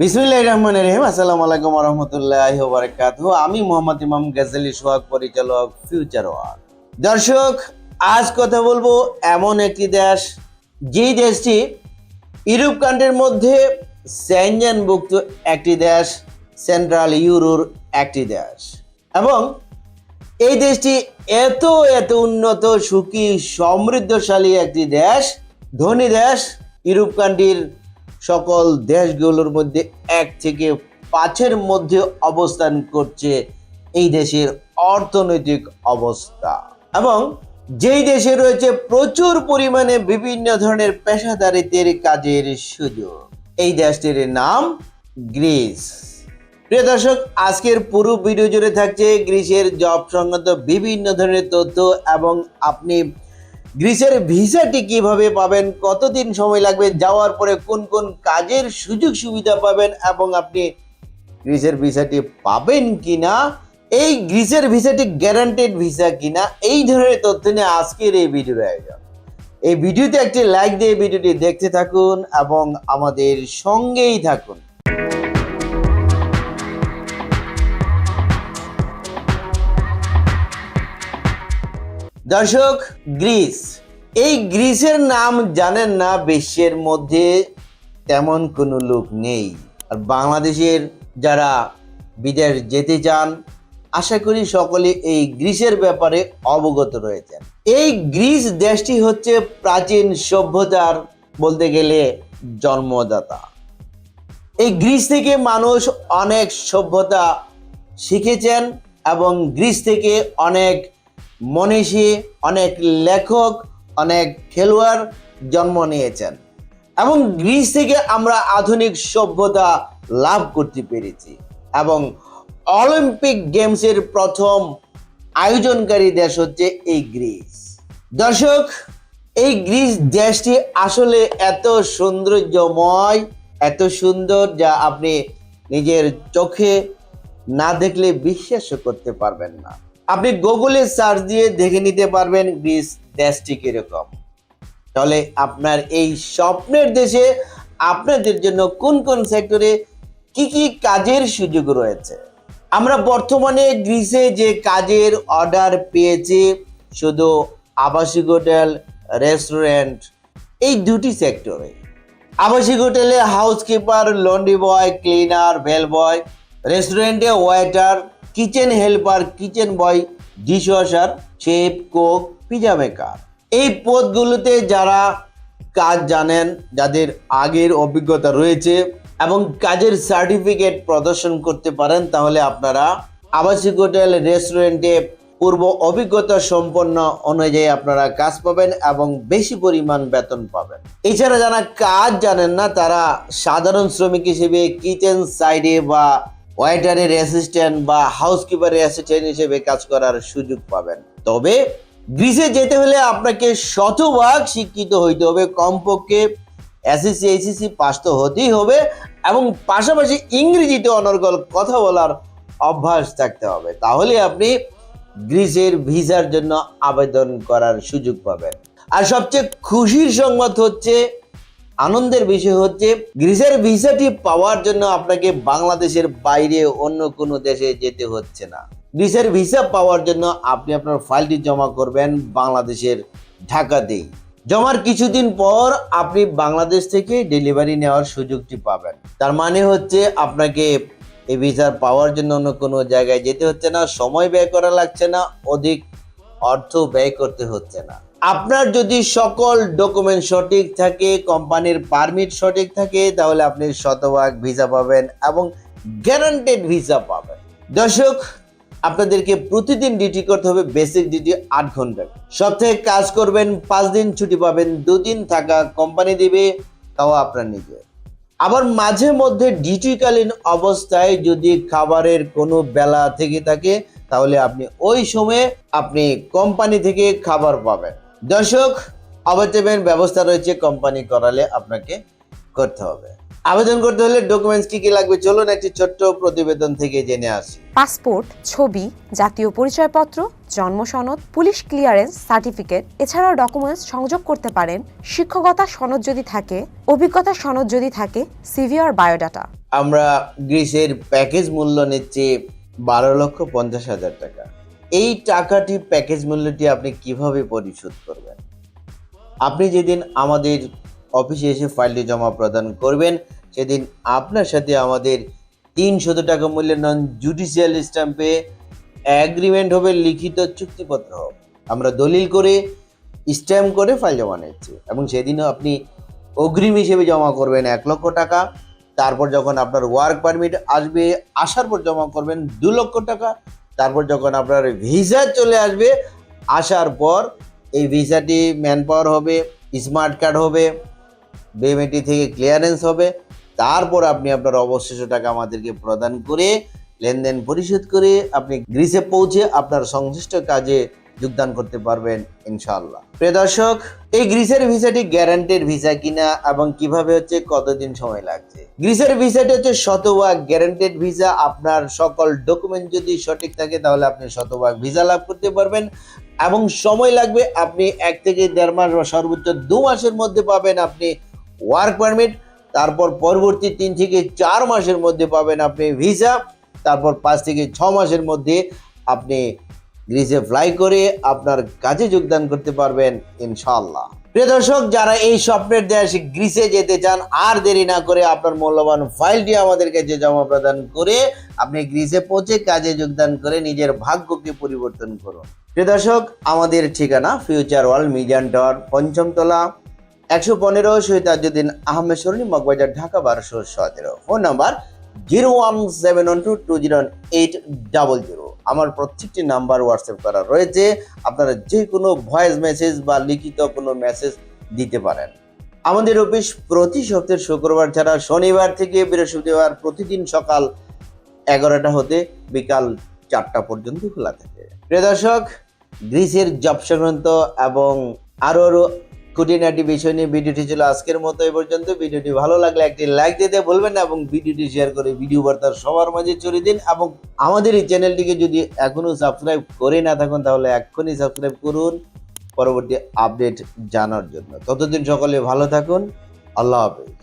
বিসমিল্লাহ রহমান রহিম। আসসালামু আলাইকুম রহমতুল্লাহ বারাকাত আমি মোহাম্মদ ইমাম গাজালি সোহাগ পরিচালক ফিউচার ওয়ার্ল্ড দর্শক, আজ কথা বলব এমন একটি দেশ, যেই দেশটি ইউরোপ কান্ট্রির মধ্যে স্যানজানভুক্ত একটি দেশ সেন্ট্রাল ইউরোর একটি দেশ। এবং এই দেশটি এত এত উন্নত, সুখী, সমৃদ্ধশালী একটি দেশ, ধনী দেশ, ইউরোপ কান্ট্রির সকল দেশগুলোর মধ্যে এক থেকে পাঁচের মধ্যে অবস্থান করছে এই দেশের অর্থনৈতিক অবস্থা। এবং যেই দেশে রয়েছে প্রচুর পরিমাণে বিভিন্ন ধরনের পেশাদারিত্বের কাজের সুযোগ। এই দেশটির নাম গ্রিস। প্রিয় দর্শক, আজকের পুরো ভিডিও জুড়ে থাকছে গ্রিসের জব সংক্রান্ত বিভিন্ন ধরনের তথ্য এবং আপনি গ্রিসের ভিসাটি কীভাবে পাবেন, কতদিন সময় লাগবে, যাওয়ার পরে কোন কোন কাজের সুযোগ সুবিধা পাবেন এবং আপনি গ্রিসের ভিসাটি পাবেন কি না এই গ্রিসের ভিসাটি গ্যারান্টেড ভিসা কিনা, এই ধরনের তথ্য নিয়ে আজকের এই ভিডিওর আয়োজন। এই ভিডিওতে একটি লাইক দিয়ে ভিডিওটি দেখতে থাকুন এবং আমাদের সঙ্গেই থাকুন। দর্শক, গ্রিস। এই গ্রিসের নাম জানেন না, বিশ্বের মধ্যে তেমন কোনো লোক নেই। আর বাংলাদেশের যারা বিদেশ যেতে চান, আশা করি সকলে এই গ্রিসের ব্যাপারে অবগত রয়েছেন। এই গ্রিস দেশটি হচ্ছে প্রাচীন সভ্যতার বলতে গেলে জন্মদাতা। এই গ্রিস থেকে মানুষ অনেক সভ্যতা শিখেছেন এবং গ্রিস থেকে অনেক মনীষী অনেক লেখক, অনেক খেলোয়াড় জন্ম নিয়েছেন এবং গ্রিস থেকে আমরা আধুনিক সভ্যতা লাভ করতে পেরেছি এবং অলিম্পিক গেমসের প্রথম আয়োজনকারী দেশ হচ্ছে এই গ্রিস। দর্শক, এই গ্রিস দেশটি আসলে এত সৌন্দর্যময়, এত সুন্দর যা আপনি নিজের চোখে না দেখলে বিশ্বাস করতে পারবেন না। আপনি গুগলে সার্চ দিয়ে দেখে নিতে পারবেন গ্রিস দেশটি কীরকম। তাহলে আপনার এই স্বপ্নের দেশে আপনাদের জন্য কোন কোন সেক্টরে কি কি কাজের সুযোগ রয়েছে? আমরা বর্তমানে গ্রিসে যে কাজের অর্ডার পেয়েছি, শুধু আবাসিক হোটেল রেস্টুরেন্ট এই দুটি সেক্টরে আবাসিক হোটেলে housekeeper laundry boy cleaner bell boy রেস্টুরেন্টে waiter kitchen helper kitchen boy dish washer chef cook pizza maker এই পদগুলোতে যারা কাজ জানেন, যাদের আগের অভিজ্ঞতা রয়েছে এবং কাজের সার্টিফিকেট প্রদর্শন করতে পারেন, তাহলে আপনারা আবাসিক হোটেল রেস্টুরেন্টে পূর্ব অভিজ্ঞতা সম্পন্ন অনুযায়ী আপনারা কাজ পাবেন এবং বেশি পরিমাণ বেতন পাবেন। এছাড়া যারা কাজ জানেন না, তারা সাধারণ শ্রমিক হিসেবে কিচেন সাইডে বা ওয়েটারের অ্যাসিস্ট্যান্ট বা হাউসকিপারের অ্যাসিস্ট্যান্ট হিসেবে কাজ করার সুযোগ পাবেন। তবে গ্রিসে যেতে হলে আপনাকে শতভাগ শিক্ষিত হইতে হবে। কমপক্ষে এসএসসি এইচএসসি পাস তো হতেই হবে এবং পাশাপাশি ইংরেজিতে অনর্গল কথা বলার অভ্যাস থাকতে হবে। তাহলে আপনি গ্রিসের ভিসার জন্য আবেদন করার সুযোগ পাবেন। আর সবচেয়ে খুশির সংবাদ হচ্ছে আনন্দের বিষয় হচ্ছে, গ্রিসের ভিসাটি পাওয়ার জন্য আপনাকে বাংলাদেশের বাইরে অন্য কোনো দেশে যেতে হচ্ছে না। গ্রিসের ভিসা পাওয়ার জন্য আপনি আপনার ফাইলটি জমা করবেন বাংলাদেশের ঢাকাতেই। জমার কিছুদিন পর আপনি বাংলাদেশ থেকে ডেলিভারি নেওয়ার সুযোগটি পাবেন। তার মানে হচ্ছে আপনাকে এই ভিসা পাওয়ার জন্য অন্য কোনো জায়গায় যেতে হচ্ছে না, সময় ব্যয় করা লাগছে না, অধিক অর্থ ব্যয় করতে হচ্ছে না। আপনার যদি সকল ডকুমেন্ট সঠিক থাকে, কোম্পানির পারমিট সঠিক থাকে, তাহলে আপনি শতভাগ ভিসা পাবেন এবং গ্যারান্টেড ভিসা পাবেন। দর্শক, আপনাদেরকে প্রতিদিন ডিউটি করতে হবে বেসিক ডিউটি আট ঘণ্টা সপ্তাহে কাজ করবেন, পাঁচ দিন ছুটি পাবেন, দুদিন থাকা কোম্পানি দিবে, তাও আপনার নিজে। আবার মাঝে মধ্যে ডিউটিকালীন অবস্থায় যদি খাবারের কোনো বেলা থেকে থাকে, তাহলে আপনি ওই সময়ে আপনি কোম্পানি থেকে খাবার পাবেন। দর্শক অবচেমেন্ট ব্যবস্থা রয়েছে কোম্পানি করালে আপনাকে করতে হবে। আবেদন করতে হলে ডকুমেন্টস কি কি লাগবে চলুন একটি ছোট্ট প্রতিবেদন থেকে জেনে আসি। পাসপোর্ট ছবি জাতীয় পরিচয়পত্র জন্ম সনদ পুলিশ ক্লিয়ারেন্স সার্টিফিকেট এছাড়াও ডকুমেন্টস সংযোগ করতে পারেন। শিক্ষকতা সনদ যদি থাকে অভিজ্ঞতা সনদ যদি থাকে সিভি আর বায়োডাটা আমরা গ্রিসের প্যাকেজ মূল্য নিচ্ছি বারো লক্ষ পঞ্চাশ হাজার টাকা। এই টাকাটি প্যাকেজ মূল্যটি আপনি কীভাবে পরিশোধ করবেন? আপনি যেদিন আমাদের অফিসে এসে ফাইলটি জমা প্রদান করবেন, সেদিন আপনার সাথে আমাদের তিনশত টাকা মূল্যের নন জুডিশিয়াল স্ট্যাম্পে অ্যাগ্রিমেন্ট হবে, লিখিত চুক্তিপত্র হবে। আমরা দলিল করে স্ট্যাম্প করে ফাইল জমা নিচ্ছি এবং সেদিনও আপনি অগ্রিম হিসেবে জমা করবেন এক লক্ষ টাকা। তারপর যখন আপনার ওয়ার্ক পারমিট আসবে, আসার পর জমা করবেন দু লক্ষ টাকা। তারপর যখন আপনার ভিসা চলে আসবে, আসার পর এই ভিসাটি ম্যান পাওয়ার হবে স্মার্ট কার্ড হবে বেমেটি থেকে ক্লিয়ারেন্স হবে। তারপর আপনি আপনার অবশিষ্ট টাকা আমাদেরকে প্রদান করে, লেনদেন পরিশোধ করে আপনি গ্রিসে পৌঁছে আপনার সংশ্লিষ্ট কাজে যোগদান করতে পারবেন, ইনশাআল্লাহ। প্রিয় দর্শক, এই গ্রিসের ভিসাটি গ্যারান্টেড ভিসা কিনা এবং কীভাবে হচ্ছে, কতদিন সময় লাগছে? গ্রিসের ভিসাটি হচ্ছে শতভাগ গ্যারান্টেড ভিসা। আপনার সকল ডকুমেন্ট যদি সঠিক থাকে, তাহলে আপনি শতভাগ ভিসা লাভ করতে পারবেন। এবং সময় লাগবে, আপনি এক থেকে দেড় মাস বা সর্বোচ্চ দু মাসের মধ্যে পাবেন আপনি ওয়ার্ক পারমিট। তারপর পরবর্তী তিন থেকে চার মাসের মধ্যে পাবেন আপনি ভিসা। তারপর পাঁচ থেকে ছ মাসের মধ্যে আপনি গ্রিসে ফ্লাই করে আপনার কাজে যোগদান করতে পারবেন ইনশাল্লাহ প্রিয় দর্শক, যারা এই স্বপ্নের দেশে গ্রিসে যেতে চান, আর দেরি না করে আপনার মূল্যবান ফাইলটি আমাদের কাছে জমা প্রদান করে আপনি গ্রিসে পৌঁছে কাজে যোগদান করে নিজের ভাগ্যকে পরিবর্তন করুন। প্রিয় দর্শক, আমাদের ঠিকানা ফিউচার ওয়ার্ল্ড মিডিয়ান টাওয়ার পঞ্চমতলা একশো পনেরো শহীদ তাজুদ্দিন আহমেদ সরণি, মগবাজার, ঢাকা, বারোশো সতেরো। Phone number zero one seven one two two zero eight double zero. আমার প্রত্যেকটি নাম্বার হোয়াটসঅ্যাপ করা রয়েছে। আপনারা যে কোনো ভয়েস মেসেজ বা লিখিত কোনো মেসেজ দিতে পারেন। আমাদের অফিস প্রতি সপ্তাহের শুক্রবার ছাড়া শনিবার থেকে বৃহস্পতিবার প্রতিদিন সকাল এগারোটা হতে বিকাল চারটা পর্যন্ত খোলা থাকে। প্রিয় দর্শক গ্রিসের জব সংক্রান্ত এবং আরও আরও খুঁটিনাটি বিষয় নিয়ে ভিডিওটি ছিল আজকের মতো এ পর্যন্ত। ভিডিওটি ভালো লাগলে একটি লাইক দিতে ভুলবেন না এবং ভিডিওটি শেয়ার করে ভিডিও বার্তা সবার মাঝে ছড়িয়ে দিন এবং আমাদের এই চ্যানেলটিকে যদি এখনও সাবস্ক্রাইব করে না থাকুন, তাহলে এক্ষুনি সাবস্ক্রাইব করুন। পরবর্তী আপডেট জানার জন্য। ততদিন সকলে ভালো থাকুন। আল্লাহ হাফেজ।